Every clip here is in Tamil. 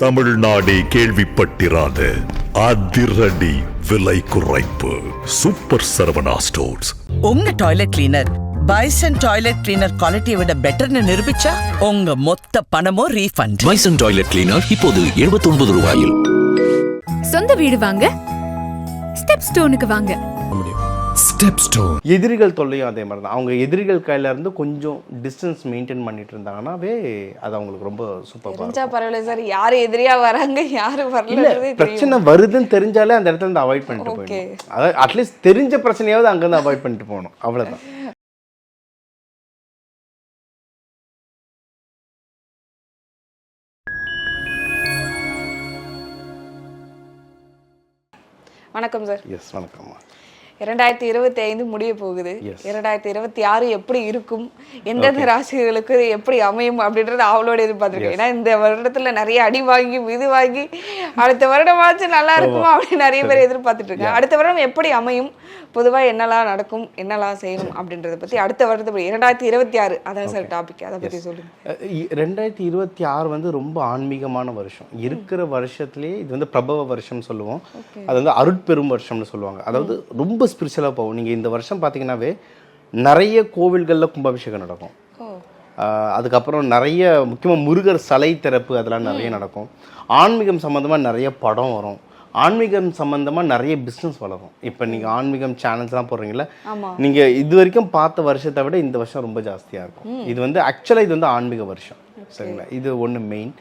தமிழ்நாடே கேள்விப்பட்டிராத அதிரடி விலை குறைப்பு. சூப்பர் சரவணா ஸ்டோர்ஸ் உங்க toilet cleaner Bison toilet cleaner குவாலிட்டியை விட பெட்டர்னு நிரூபிச்சா உங்க மொத்த பணமும் ரீஃபண்ட் பைசன் டாய்லெட் கிளீனர் இப்போது 79 ரூபாயில். சொந்த வீடு வாங்க ஸ்டெப் ஸ்டோனுக்கு வாங்க. ஸ்டெப் ஸ்டோர் எதிரிகள் தொல்லையும் அதே மாதிரி தான் அவங்க எதிரிகள் கையில இருந்து கொஞ்சம் டிஸ்டன்ஸ் மெயின்டைன் பண்ணிட்டு இருந்தாங்கன்னாவே அது அவங்களுக்கு ரொம்ப சூப்பராக தெரிஞ்சா பரவாயில்ல சார். யாரு எதிரியா வராங்க யாரு தெரியும். பிரச்சனை வருதுன்னு தெரிஞ்சாலே அந்த இடத்துல இருந்து அவாய்ட் பண்ணிட்டு. போயிடணும். அதாவது அட்லீஸ்ட் தெரிஞ்ச பிரச்சனையாவது அங்கேருந்து அவாய்ட் பண்ணிட்டு போகணும். அவ்வளவுதான். வணக்கம் சார். எஸ் வணக்கம்மா. இரண்டாயிரத்தி இருபத்தி ஐந்து முடிய போகுது. இரண்டாயிரத்தி இருபத்தி ஆறு எப்படி இருக்கும்? எந்தெந்த ராசிகளுக்கு எப்படி அமையும் அப்படின்றது அவளோட எதிர்பார்த்திருக்கேன். ஏன்னா இந்த வருடத்துல நிறைய அடி வாங்கி இது வாங்கி அடுத்த வருடமாச்சும் நல்லா இருக்குமா அப்படின்னு நிறைய பேர் எதிர்பார்த்துட்டு இருக்காங்க அடுத்த வருடம் எப்படி அமையும்? பொதுவா என்னெல்லாம் நடக்கும்? என்னெல்லாம் செய்யணும்? அப்படின்றத பத்தி அடுத்த வருடத்தை இரண்டாயிரத்தி இருபத்தி ஆறு அதான் சார் டாபிக் அதை பத்தி சொல்லுங்க. ரெண்டாயிரத்தி இருபத்தி ஆறு வந்து ரொம்ப ஆன்மீகமான வருஷம். இருக்கிற வருஷத்துலேயே இது வந்து பிரபவ வருஷம் சொல்லுவோம். அது வந்து அருட்பெரும் வருஷம்னு சொல்லுவாங்க. அதாவது ரொம்ப ஸ்பிரிச்சுவலாக போகும். நீங்கள் இந்த வருஷம் பார்த்தீங்கன்னாவே நிறைய கோவில்களில் கும்பாபிஷேகம் நடக்கும். அதுக்கப்புறம் நிறைய முக்கியமாக முருகர் சிலை திறப்பு அதெல்லாம் நிறைய நடக்கும். ஆன்மீகம் சம்மந்தமாக நிறைய படம் வரும். ஆன்மீகம் சம்மந்தமாக நிறைய பிஸ்னஸ் வளரும். இப்போ நீங்கள் ஆன்மீகம் சேனல்ஸ்லாம் போடுறீங்களா. நீங்கள் இது வரைக்கும் பார்த்த வருஷத்தை விட இந்த வருஷம் ரொம்ப ஜாஸ்தியாக இருக்கும். இது வந்து ஆக்சுவலாக இது வந்து ஆன்மீக வருஷம். சரிங்களா? இது ஒன்று மெயின்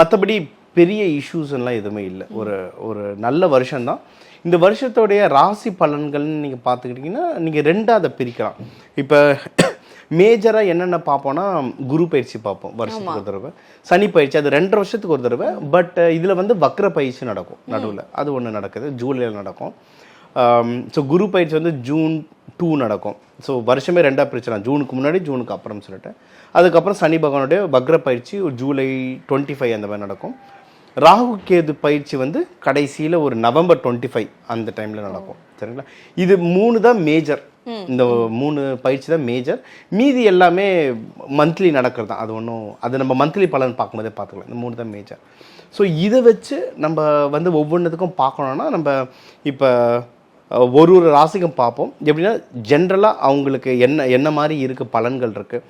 மற்றபடி பெரிய இஷ்யூஸ் எல்லாம் எதுவுமே இல்லை. ஒரு ஒரு நல்ல வருஷம்தான். இந்த வருஷத்தோடைய ராசி பலன்கள்னு நீங்கள் பார்த்துக்கிட்டிங்கன்னா நீங்கள் ரெண்டாக அதை பிரிக்கலாம். இப்போ மேஜராக என்னென்ன பார்ப்போம்னா குரு பயிற்சி பார்ப்போம் வருஷத்துக்கு ஒரு தடவை. சனி பயிற்சி அது ரெண்டரை வருஷத்துக்கு ஒரு தடவை. பட் இதில் வந்து வக்ர பயிற்சி நடக்கும் நடுவில். அது ஒன்று நடக்குது. ஜூலையில் நடக்கும். ஸோ குரு பயிற்சி வந்து ஜூன் டூ நடக்கும். ஸோ வருஷமே ரெண்டாக பிரிச்சிடலாம். ஜூனுக்கு முன்னாடி ஜூனுக்கு அப்புறம் சொல்லிட்டு. அதுக்கப்புறம் சனி பகவானுடைய வக்ர பயிற்சி ஜூலை டுவெண்ட்டி ஃபைவ் அந்த மாதிரி நடக்கும். ராகு கேது பயிற்சி வந்து கடைசியில் ஒரு நவம்பர் டுவெண்ட்டி ஃபைவ் அந்த டைமில் நடக்கும். சரிங்களா? இது மூணு தான் மேஜர் இந்த மூணு பயிற்சி தான் மேஜர் மீதி எல்லாமே மந்த்லி நடக்கிறது தான். அது ஒன்றும் அது நம்ம மந்த்லி பலன் பார்க்கும்போதே பார்த்துக்கலாம். இந்த மூணு தான் மேஜர் ஸோ இதை வச்சு நம்ம வந்து ஒவ்வொன்றுத்துக்கும் பார்க்கணுன்னா நம்ம இப்போ ஒரு ஒரு ராசிக்கும் பார்ப்போம். எப்படின்னா ஜென்ரலாக அவங்களுக்கு என்ன என்ன மாதிரி இருக்குது பலன்கள் இருக்குது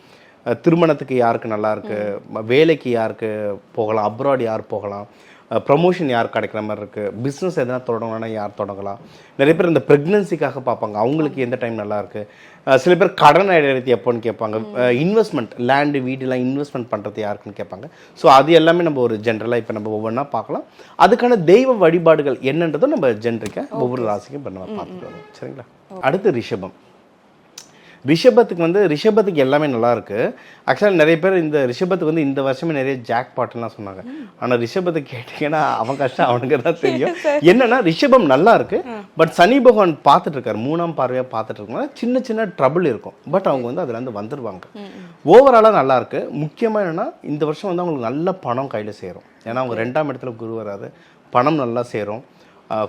திருமணத்துக்கு யாருக்கு நல்லா இருக்கு ம- வேலைக்கு யாருக்கு போகலாம்? அப்ராட் யார் போகலாம்? ப்ரமோஷன் யார் கிடைக்கிற மாதிரி இருக்கு? பிஸ்னஸ் எதனா தொடங்கணும்னா யார் தொடங்கலாம்? நிறைய பேர் இந்த ப்ரெக்னன்சிக்காக பார்ப்பாங்க. அவங்களுக்கு எந்த டைம் நல்லா இருக்கு அஹ் சில பேர் கடன் அடையிறது எப்போன்னு கேட்பாங்க. இன்வெஸ்ட்மெண்ட் லேண்டு வீடுலாம் இன்வெஸ்ட்மெண்ட் பண்ணுறது யாருக்குன்னு கேட்பாங்க. ஸோ அது எல்லாமே நம்ம ஒரு ஜென்ரலாக இப்போ நம்ம ஒவ்வொன்றா பார்க்கலாம். அதுக்கான தெய்வ வழிபாடுகள் என்னன்றதும் நம்ம ஜென்ரிக்காக ஒவ்வொரு ராசிக்கும் இப்போ நம்ம பார்த்துட்டு வரோம் சரிங்களா? அடுத்து ரிஷபம். ரிஷபத்துக்கு வந்து ரிஷபத்துக்கு எல்லாமே நல்லா இருக்கு ஆக்சுவலாக நிறைய பேர் இந்த ரிஷபத்துக்கு வந்து இந்த வருஷமே நிறைய ஜாக் பாட்டுலாம் சொன்னாங்க. ஆனால் ரிஷபத்துக்கு கேட்டிங்கன்னா அவன் கஷ்டம் அவனுக்கு தான் தெரியும். என்னன்னா ரிஷபம் நல்லா இருக்கு பட் சனி பகவான் பார்த்துட்டு இருக்காரு மூணாம் பார்வையாக பார்த்துட்டு இருக்கனால சின்ன சின்ன ட்ரபிள் இருக்கும். பட் அவங்க வந்து அதுலேருந்து வந்துருவாங்க. ஓவராலாக நல்லா இருக்கு முக்கியமாக என்னன்னா இந்த வருஷம் வந்து அவங்களுக்கு நல்ல பணம் கையில் சேரும். ஏன்னா அவங்க ரெண்டாம் இடத்துல குரு வராது பணம் நல்லா சேரும்.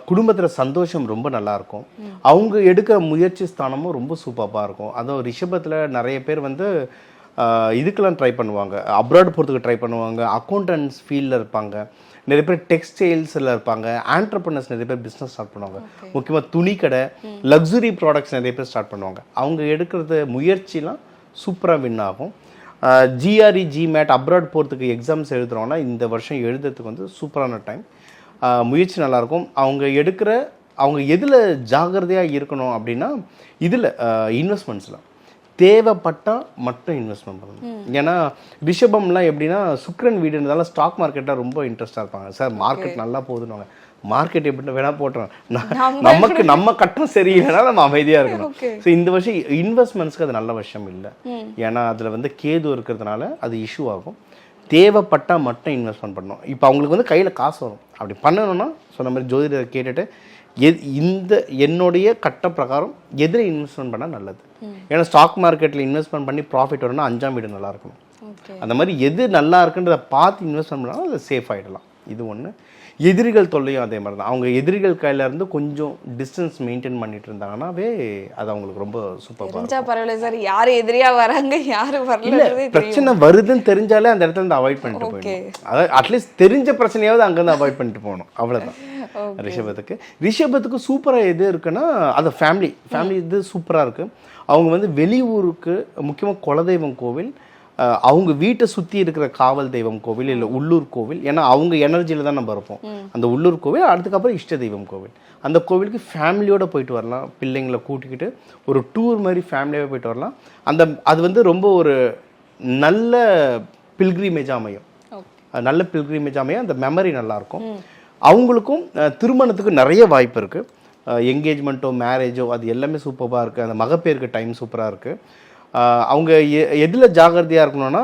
குடும்பத்தில் சந்தோஷம் ரொம்ப நல்லா இருக்கும் அவங்க எடுக்கிற முயற்சி ஸ்தானமும் ரொம்ப சூப்பராக இருக்கும். அதுவும் ரிஷபத்தில் நிறைய பேர் வந்து இதுக்கெல்லாம் ட்ரை பண்ணுவாங்க. அப்ராட் போகிறதுக்கு ட்ரை பண்ணுவாங்க. அக்கௌண்டன்ஸ் ஃபீல்டில் இருப்பாங்க. நிறைய பேர் டெக்ஸ்டைல்ஸில் இருப்பாங்க. ஆண்டர்பனர்ஸ் நிறைய பேர் பிஸ்னஸ் ஸ்டார்ட் பண்ணுவாங்க. முக்கியமாக துணி கடை லக்ஸுரி ப்ராடக்ட்ஸ் நிறைய பேர் ஸ்டார்ட் பண்ணுவாங்க. அவங்க எடுக்கிறது முயற்சிலாம் சூப்பராக வின் ஆகும். ஜிஆர்இ ஜிமேட் அப்ராட் போகிறதுக்கு எக்ஸாம்ஸ் எழுதுறோம்னா இந்த வருஷம் எழுதுறதுக்கு வந்து சூப்பரான டைம் முயற்சி நல்லாயிருக்கும். அவங்க எடுக்கிற அவங்க எதில் ஜாகிரதையாக இருக்கணும் அப்படின்னா இதில் இன்வெஸ்ட்மெண்ட்ஸில் தேவைப்பட்டால் மட்டும் இன்வெஸ்ட்மெண்ட் பண்ணணும். ஏன்னா ரிஷபம்லாம் எப்படின்னா சுக்ரன் வீடுன்றதால ஸ்டாக் மார்க்கெட்டில் ரொம்ப இன்ட்ரெஸ்டாக இருப்பாங்க. சார் மார்க்கெட் நல்லா போகுதுன்னு மார்க்கெட் எப்படி வேணா போட்டுறோம் நமக்கு நம்ம கட்டம் சரியில்லைனா நம்ம அமைதியாக இருக்கணும். ஸோ இந்த வருஷம் இன்வெஸ்ட்மெண்ட்ஸ்க்கு அது நல்ல வருஷம் இல்லை. ஏன்னா அதில் வந்து கேது இருக்கிறதுனால அது இஷ்யூ ஆகும். தேவைப்பட்டால் மட்டும் இன்வெஸ்ட்மெண்ட் பண்ணணும். இப்போ அவங்களுக்கு வந்து கையில் காசு வரும். அப்படி பண்ணணும்னா சொன்ன மாதிரி ஜோதிடர் கேட்டுட்டு எது இந்த என்னுடைய கட்ட பிரகாரம் எதில் இன்வெஸ்ட்மெண்ட் பண்ணால் நல்லது. ஏன்னா ஸ்டாக் மார்க்கெட்டில் இன்வெஸ்ட்மெண்ட் பண்ணி ப்ராஃபிட் வரும்னா அஞ்சாம் வீடு நல்லா இருக்கணும். அந்த மாதிரி எது நல்லா இருக்குன்றத பார்த்து இன்வெஸ்ட்மெண்ட் பண்ணாலும் அது சேஃப் ஆகிடலாம் இது ஒன்று எதிரிகள் தொல்லையும் அதே மாதிரி தான் அவங்க எதிரிகள் கையில இருந்து கொஞ்சம் டிஸ்டன்ஸ் மெயின்டைன் பண்ணிட்டு இருந்தாங்கன்னாவே அது அவங்களுக்கு ரொம்ப சூப்பராக தெரிஞ்சா பரவாயில்ல சார். யாரு எதிரியா வராங்க யாரு தெரியும். பிரச்சனை வருதுன்னு தெரிஞ்சாலே அந்த இடத்துல இருந்து அவாய்ட் பண்ணிட்டு போயிடணும். அதாவது அட்லீஸ்ட் தெரிஞ்ச பிரச்சனையாவது அங்கேருந்து அவாய்ட் பண்ணிட்டு போகணும். அவ்வளவுதான். ரிஷபத்துக்கு. ரிஷபத்துக்கு சூப்பரா எது இருக்குன்னா அது ஃபேமிலி ஃபேமிலி இது சூப்பரா இருக்கு. அவங்க வந்து வெளியூருக்கு முக்கியமா குலதெய்வம் கோவில் அவங்க வீட்டை சுத்தி இருக்கிற காவல் தெய்வம் கோவில் இல்ல உள்ளூர் கோவில். ஏன்னா அவங்க எனர்ஜியில தான் நம்ம இருப்போம். அந்த உள்ளூர் கோவில் அதுக்கப்புறம் இஷ்ட தெய்வம் கோவில். அந்த கோவிலுக்கு ஃபேமிலியோட போயிட்டு வரலாம். பிள்ளைங்களை கூட்டிக்கிட்டு ஒரு டூர் மாதிரி ஃபேமிலியாகவே போயிட்டு வரலாம். அந்த அது வந்து ரொம்ப ஒரு நல்ல பில்கிரிமேஜ் அமையும். நல்ல பில்கிரிமேஜ் அமையும் அந்த மெமரி நல்லாயிருக்கும். அவங்களுக்கும் திருமணத்துக்கு நிறைய வாய்ப்பு இருக்குது என்கேஜ்மெண்ட்டோ மேரேஜோ அது எல்லாமே சூப்பராக இருக்குது அந்த மகப்பேருக்கு டைம் சூப்பராக இருக்குது அவங்க எ எதில் ஜாகிரதையாக இருக்கணும்னா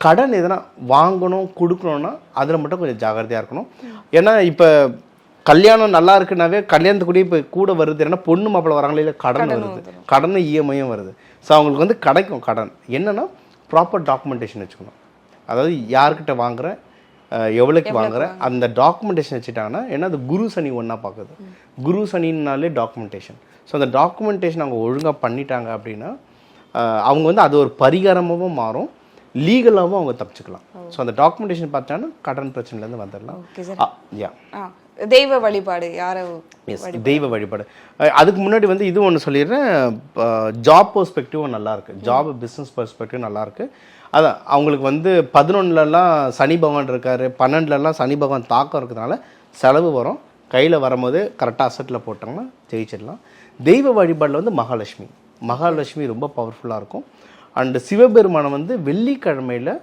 கடன் எதனா வாங்கணும் கொடுக்கணும்னா அதில் மட்டும் கொஞ்சம் ஜாகிரதையாக இருக்கணும். ஏன்னா இப்போ கல்யாணம் நல்லா இருக்குனாவே கல்யாணத்துக்கு கூட இப்போ கூட வருது. ஏன்னா பொண்ணு மாப்பிள்ளை வராங்களே இல்லை கடன் வருது. கடன் இஎம்ஐயும் வருது. ஸோ அவங்களுக்கு வந்து கிடைக்கும் கடன். என்னன்னா ப்ராப்பர் டாக்குமெண்டேஷன் வச்சுக்கணும். அதாவது யார்கிட்ட வாங்குறேன் அஹ், எவ்வளோக்கு வாங்குறேன் அந்த டாக்குமெண்டேஷன் வச்சுட்டாங்கன்னா ஏன்னா அது குரு சனி ஒன்றா பார்க்குது குரு சனின்னாலே டாக்குமெண்டேஷன் ஸோ அந்த டாக்குமெண்டேஷன் அவங்க ஒழுங்காக பண்ணிட்டாங்க அப்படின்னா அவங்க வந்து அது ஒரு பரிகாரமாகவும் மாறும். லீகலாகவும் அவங்க தப்பிச்சுக்கலாம். ஸோ அந்த டாக்குமெண்டேஷன் பார்த்தாங்கன்னா கடன் பிரச்சனையிலேருந்து வந்துடலாம். யா தெய்வ வழிபாடு யார தெய்வ வழிபாடு. அதுக்கு முன்னாடி வந்து இது ஒன்று சொல்லிடுறேன். ஜாப் பெர்ஸ்பெக்டிவும் நல்லா இருக்கு ஜாப் பிஸ்னஸ் பெர்ஸ்பெக்டிவ் நல்லா இருக்கு அதான் அவங்களுக்கு வந்து பதினொன்னுலலாம் சனி பகவான் இருக்காரு. பன்னெண்டுலலாம் சனி பகவான் தாக்கம் இருக்கிறதுனால செலவு வரும். கையில் வரும்போது கரெக்டாக அசட்டில் போட்டாங்கன்னா ஜெயிச்சிடலாம். தெய்வ வழிபாடில் வந்து மகாலட்சுமி. மகாலட்சுமி ரொம்ப பவர்ஃபுல்லாக இருக்கும். அண்டு சிவபெருமானை வந்து வெள்ளிக்கிழமையில்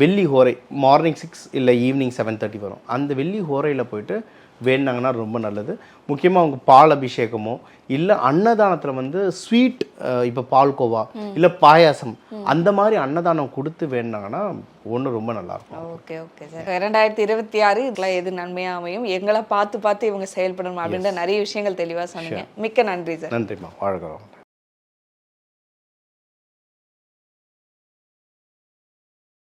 வெள்ளி ஹோரை மார்னிங் சிக்ஸ் இல்லை ஈவினிங் செவன் தேர்ட்டி வரும். அந்த வெள்ளி ஹோரையில் போயிட்டு வேணாங்கன்னா ரொம்ப நல்லது. முக்கியமாக அவங்க பால் அபிஷேகமோ இல்லை அன்னதானத்தில் வந்து ஸ்வீட் இப்போ பால்கோவா இல்லை பாயாசம் அந்த மாதிரி அன்னதானம் கொடுத்து வேணாங்கன்னா ஒன்று ரொம்ப நல்லாயிருக்கும் ஓகே ஓகே சார். இரண்டாயிரத்தி இருபத்தி ஆறு இதெல்லாம் எது நன்மையா அமையும்? எங்களை பார்த்து பார்த்து இவங்க செயல்படணும் அப்படின்ற நிறைய விஷயங்கள் தெளிவா சொன்னீங்க. மிக்க நன்றி சார். நன்றிம்மா. வாழ்கிறோம்